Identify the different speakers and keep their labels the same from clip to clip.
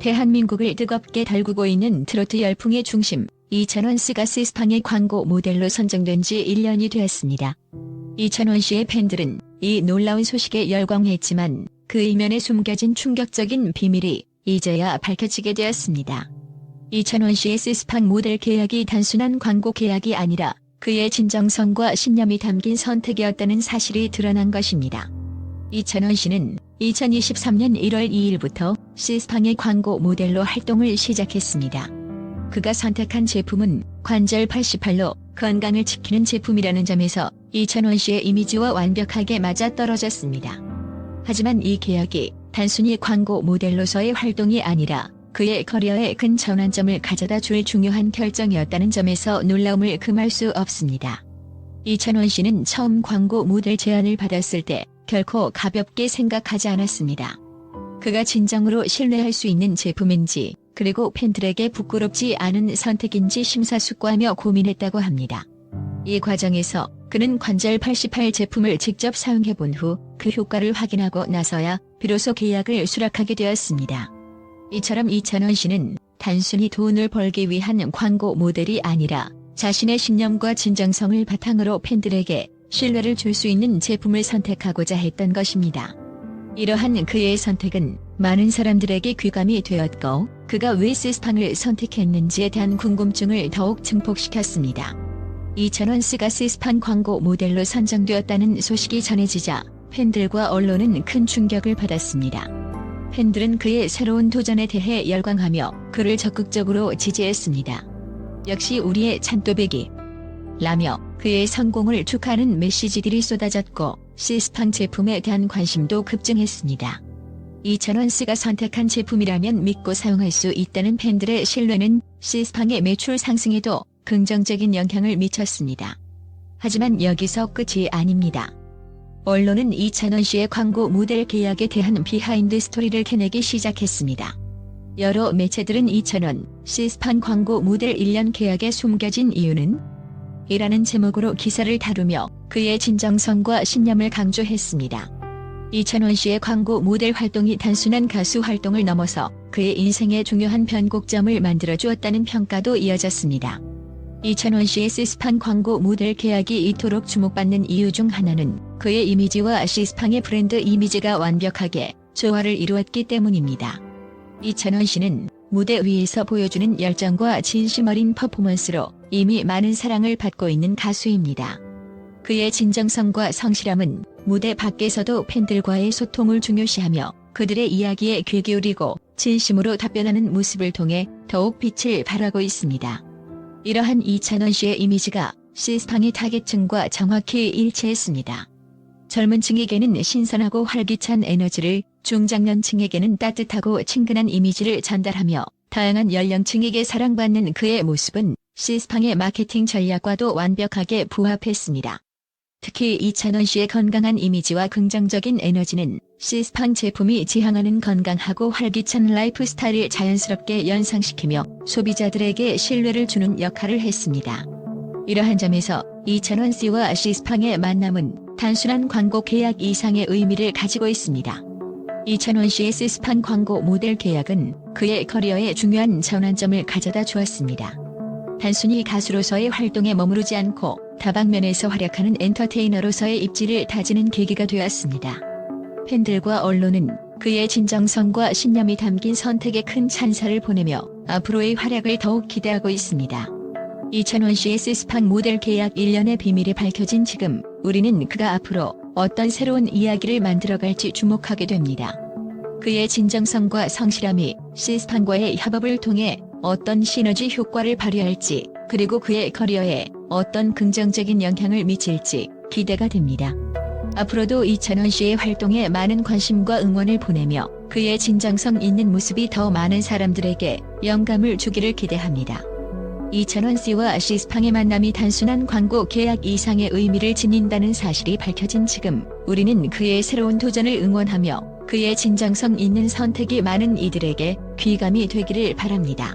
Speaker 1: 대한민국을 뜨겁게 달구고 있는 트로트 열풍의 중심 이찬원 씨가 시스팡의 광고 모델로 선정된 지 1년이 되었습니다. 이찬원 씨의 팬들은 이 놀라운 소식에 열광했지만 그 이면에 숨겨진 충격적인 비밀이 이제야 밝혀지게 되었습니다. 이찬원 씨의 시스팡 모델 계약이 단순한 광고 계약이 아니라 그의 진정성과 신념이 담긴 선택이었다는 사실이 드러난 것입니다. 이찬원 씨는 2023년 1월 2일부터 시스팡의 광고 모델로 활동을 시작했습니다. 그가 선택한 제품은 관절 88로 건강을 지키는 제품이라는 점에서 이찬원 씨의 이미지와 완벽하게 맞아떨어졌습니다. 하지만 이 계약이 단순히 광고 모델로서의 활동이 아니라 그의 커리어에 큰 전환점을 가져다 줄 중요한 결정이었다는 점에서 놀라움을 금할 수 없습니다. 이찬원 씨는 처음 광고 모델 제안을 받았을 때 결코 가볍게 생각하지 않았습니다. 그가 진정으로 신뢰할 수 있는 제품인지 그리고 팬들에게 부끄럽지 않은 선택인지 심사숙고하며 고민했다고 합니다. 이 과정에서 그는 관절 88 제품을 직접 사용해 본 후 그 효과를 확인하고 나서야 비로소 계약을 수락하게 되었습니다. 이처럼 이찬원 씨는 단순히 돈을 벌기 위한 광고 모델이 아니라 자신의 신념과 진정성을 바탕으로 팬들에게 신뢰를 줄 수 있는 제품을 선택하고자 했던 것입니다. 이러한 그의 선택은 많은 사람들에게 귀감이 되었고 그가 왜 시스팡을 선택했는지에 대한 궁금증을 더욱 증폭시켰습니다. 이찬원 씨가 시스팡 광고 모델로 선정되었다는 소식이 전해지자 팬들과 언론은 큰 충격을 받았습니다. 팬들은 그의 새로운 도전에 대해 열광하며 그를 적극적으로 지지했습니다. 역시 우리의 찬또배기 라며 그의 성공을 축하하는 메시지들이 쏟아졌고 시스팡 제품에 대한 관심도 급증했습니다. 이찬원 씨가 선택한 제품이라면 믿고 사용할 수 있다는 팬들의 신뢰는 시스팡의 매출 상승에도 긍정적인 영향을 미쳤습니다. 하지만 여기서 끝이 아닙니다. 언론은 이찬원 씨의 광고 모델 계약에 대한 비하인드 스토리를 캐내기 시작했습니다. 여러 매체들은 이찬원, 시스판 광고 모델 1년 계약에 숨겨진 이유는? 이라는 제목으로 기사를 다루며 그의 진정성과 신념을 강조했습니다. 이찬원 씨의 광고 모델 활동이 단순한 가수 활동을 넘어서 그의 인생의 중요한 변곡점을 만들어 주었다는 평가도 이어졌습니다. 이찬원 씨의 시스판 광고 모델 계약이 이토록 주목받는 이유 중 하나는 그의 이미지와 시스팡의 브랜드 이미지가 완벽하게 조화를 이루었기 때문입니다. 이찬원 씨는 무대 위에서 보여주는 열정과 진심 어린 퍼포먼스로 이미 많은 사랑을 받고 있는 가수입니다. 그의 진정성과 성실함은 무대 밖에서도 팬들과의 소통을 중요시하며 그들의 이야기에 귀 기울이고 진심으로 답변하는 모습을 통해 더욱 빛을 발하고 있습니다. 이러한 이찬원 씨의 이미지가 시스팡의 타겟층과 정확히 일치했습니다. 젊은 층에게는 신선하고 활기찬 에너지를, 중장년층에게는 따뜻하고 친근한 이미지를 전달하며 다양한 연령층에게 사랑받는 그의 모습은 시스팡의 마케팅 전략과도 완벽하게 부합했습니다. 특히 이찬원 씨의 건강한 이미지와 긍정적인 에너지는 시스팡 제품이 지향하는 건강하고 활기찬 라이프 스타일을 자연스럽게 연상시키며 소비자들에게 신뢰를 주는 역할을 했습니다. 이러한 점에서 이찬원 씨와 시스팡의 만남은 단순한 광고 계약 이상의 의미를 가지고 있습니다. 이찬원 씨의 시스팡 광고 모델 계약은 그의 커리어에 중요한 전환점을 가져다 주었습니다. 단순히 가수로서의 활동에 머무르지 않고 다방면에서 활약하는 엔터테이너로서의 입지를 다지는 계기가 되었습니다. 팬들과 언론은 그의 진정성과 신념이 담긴 선택에 큰 찬사를 보내며 앞으로의 활약을 더욱 기대하고 있습니다. 이찬원 씨의 시스팡 모델 계약 1년의 비밀이 밝혀진 지금 우리는 그가 앞으로 어떤 새로운 이야기를 만들어갈지 주목하게 됩니다. 그의 진정성과 성실함이 시스팡과의 협업을 통해 어떤 시너지 효과를 발휘할지 그리고 그의 커리어에 어떤 긍정적인 영향을 미칠지 기대가 됩니다. 앞으로도 이찬원 씨의 활동에 많은 관심과 응원을 보내며 그의 진정성 있는 모습이 더 많은 사람들에게 영감을 주기를 기대합니다. 이찬원 씨와 시스팡의 만남이 단순한 광고 계약 이상의 의미를 지닌다는 사실이 밝혀진 지금 우리는 그의 새로운 도전을 응원하며 그의 진정성 있는 선택이 많은 이들에게 귀감이 되기를 바랍니다.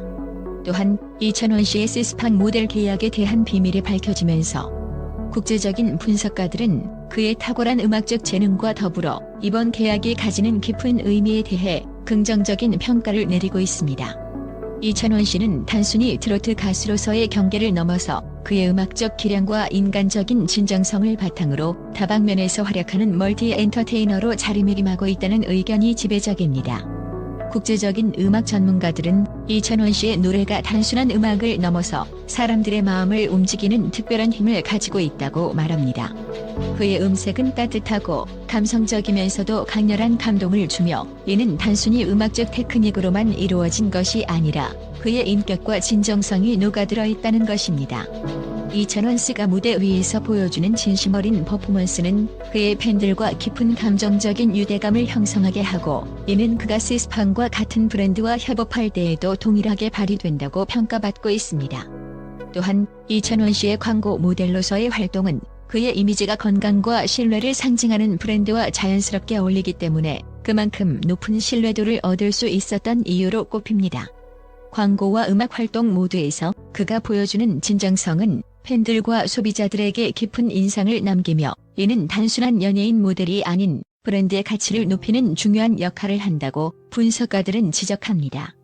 Speaker 1: 또한 이찬원 씨의 시스팡 모델 계약에 대한 비밀이 밝혀지면서 국제적인 분석가들은 그의 탁월한 음악적 재능과 더불어 이번 계약이 가지는 깊은 의미에 대해 긍정적인 평가를 내리고 있습니다. 이찬원 씨는 단순히 트로트 가수로서의 경계를 넘어서 그의 음악적 기량과 인간적인 진정성을 바탕으로 다방면에서 활약하는 멀티 엔터테이너로 자리매김하고 있다는 의견이 지배적입니다. 국제적인 음악 전문가들은 이찬원 씨의 노래가 단순한 음악을 넘어서 사람들의 마음을 움직이는 특별한 힘을 가지고 있다고 말합니다. 그의 음색은 따뜻하고 감성적이면서도 강렬한 감동을 주며 이는 단순히 음악적 테크닉으로만 이루어진 것이 아니라 그의 인격과 진정성이 녹아들어 있다는 것입니다. 이찬원 씨가 무대 위에서 보여주는 진심 어린 퍼포먼스는 그의 팬들과 깊은 감정적인 유대감을 형성하게 하고 이는 그가 시스판과 같은 브랜드와 협업할 때에도 동일하게 발휘된다고 평가받고 있습니다. 또한 이찬원 씨의 광고 모델로서의 활동은 그의 이미지가 건강과 신뢰를 상징하는 브랜드와 자연스럽게 어울리기 때문에 그만큼 높은 신뢰도를 얻을 수 있었던 이유로 꼽힙니다. 광고와 음악 활동 모두에서 그가 보여주는 진정성은 팬들과 소비자들에게 깊은 인상을 남기며 이는 단순한 연예인 모델이 아닌 브랜드의 가치를 높이는 중요한 역할을 한다고 분석가들은 지적합니다.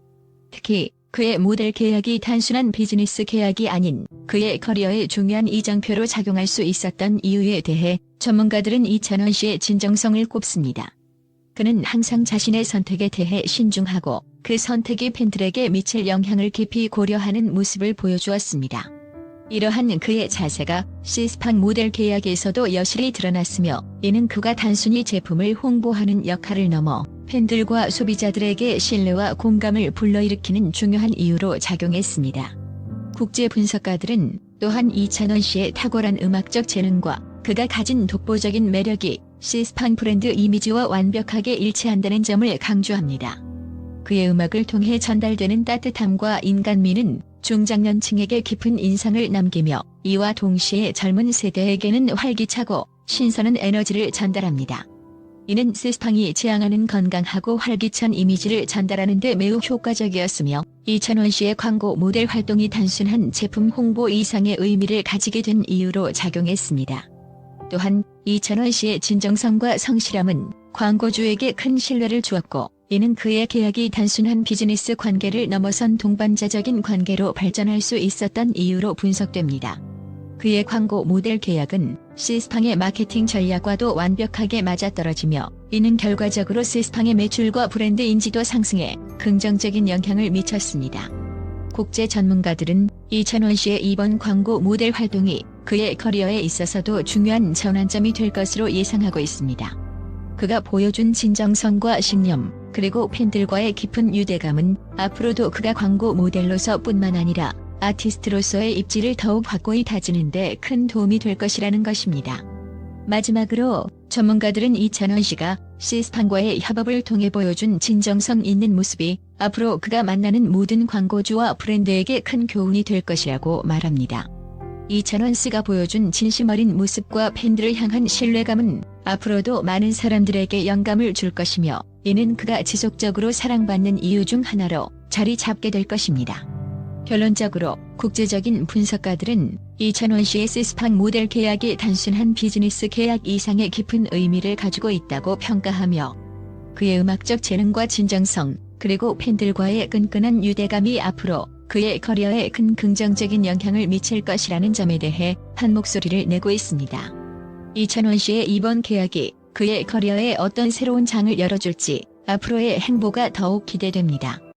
Speaker 1: 특히 그의 모델 계약이 단순한 비즈니스 계약이 아닌 그의 커리어에 중요한 이정표로 작용할 수 있었던 이유에 대해 전문가들은 이찬원 씨의 진정성을 꼽습니다. 그는 항상 자신의 선택에 대해 신중하고 그 선택이 팬들에게 미칠 영향을 깊이 고려하는 모습을 보여주었습니다. 이러한 그의 자세가 시스판 모델 계약에서도 여실히 드러났으며 이는 그가 단순히 제품을 홍보하는 역할을 넘어 팬들과 소비자들에게 신뢰와 공감을 불러일으키는 중요한 이유로 작용했습니다. 국제 분석가들은 또한 이찬원 씨의 탁월한 음악적 재능과 그가 가진 독보적인 매력이 시스판 브랜드 이미지와 완벽하게 일치한다는 점을 강조합니다. 그의 음악을 통해 전달되는 따뜻함과 인간미는 중장년층에게 깊은 인상을 남기며 이와 동시에 젊은 세대에게는 활기차고 신선한 에너지를 전달합니다. 이는 시스팡이 지향하는 건강하고 활기찬 이미지를 전달하는 데 매우 효과적이었으며 이찬원 씨의 광고 모델 활동이 단순한 제품 홍보 이상의 의미를 가지게 된 이유로 작용했습니다. 또한 이찬원 씨의 진정성과 성실함은 광고주에게 큰 신뢰를 주었고 이는 그의 계약이 단순한 비즈니스 관계를 넘어선 동반자적인 관계로 발전할 수 있었던 이유로 분석됩니다. 그의 광고 모델 계약은 시스팡의 마케팅 전략과도 완벽하게 맞아떨어지며 이는 결과적으로 시스팡의 매출과 브랜드 인지도 상승에 긍정적인 영향을 미쳤습니다. 국제 전문가들은 이찬원 씨의 이번 광고 모델 활동이 그의 커리어에 있어서도 중요한 전환점이 될 것으로 예상하고 있습니다. 그가 보여준 진정성과 신념, 그리고 팬들과의 깊은 유대감은 앞으로도 그가 광고 모델로서 뿐만 아니라 아티스트로서의 입지를 더욱 확고히 다지는데 큰 도움이 될 것이라는 것입니다. 마지막으로 전문가들은 이찬원 씨가 시스판과의 협업을 통해 보여준 진정성 있는 모습이 앞으로 그가 만나는 모든 광고주와 브랜드에게 큰 교훈이 될 것이라고 말합니다. 이찬원 씨가 보여준 진심 어린 모습과 팬들을 향한 신뢰감은 앞으로도 많은 사람들에게 영감을 줄 것이며 이는 그가 지속적으로 사랑받는 이유 중 하나로 자리 잡게 될 것입니다. 결론적으로 국제적인 분석가들은 이찬원 씨의 시스팡 모델 계약이 단순한 비즈니스 계약 이상의 깊은 의미를 가지고 있다고 평가하며 그의 음악적 재능과 진정성 그리고 팬들과의 끈끈한 유대감이 앞으로 그의 커리어에 큰 긍정적인 영향을 미칠 것이라는 점에 대해 한 목소리를 내고 있습니다. 이찬원 씨의 이번 계약이 그의 커리어에 어떤 새로운 장을 열어줄지 앞으로의 행보가 더욱 기대됩니다.